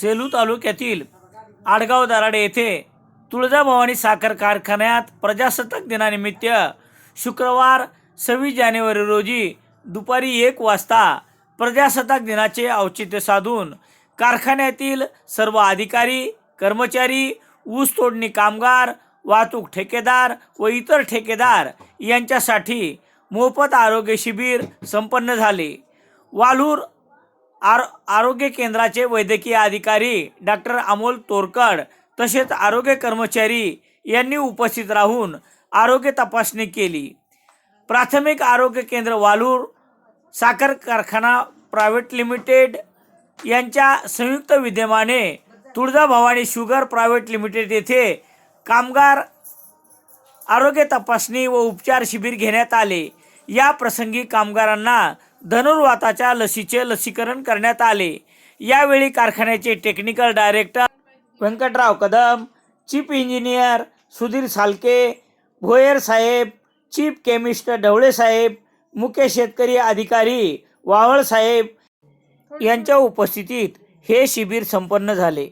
सेलू तालुक्यातील आडगाव दराडे येथे तुळजाभवानी साखर कारखान्यात प्रजासत्ताक दिनानिमित्त शुक्रवार सव्वीस जानेवारी रोजी दुपारी एक वाजता प्रजासत्ताक दिनाचे औचित्य साधून कारखान्यातील सर्व अधिकारी कर्मचारी ऊस तोडणी कामगार वाहतूक ठेकेदार व इतर ठेकेदार यांच्यासाठी मोफत आरोग्य शिबिर संपन्न झाले. वालूर आर आरोग्य केंद्राचे वैद्यकीय अधिकारी डॉक्टर अमोल तोरकड तसेच आरोग्य कर्मचारी यांनी उपस्थित राहून आरोग्य तपासणी केली. प्राथमिक आरोग्य केंद्र वालूर साखर कारखाना प्रायव्हेट लिमिटेड यांच्या संयुक्त विद्यमाने तुळजाभवानी शुगर प्रायव्हेट लिमिटेड येथे कामगार आरोग्य तपासणी व उपचार शिबिर घेण्यात आले. या प्रसंगी कामगारांना धनुर्वाताच्या लसीचे लसीकरण करण्यात आले. यावेळी कारखान्याचे technical director Venkatrao Kadam chief engineer Sudhir Salke Bhoyar saheb chief chemist Dhavale saheb मुख्य शेतकरी अधिकारी वावळ साहेब यांच्या उपस्थितीत हे शिबिर संपन्न झाले.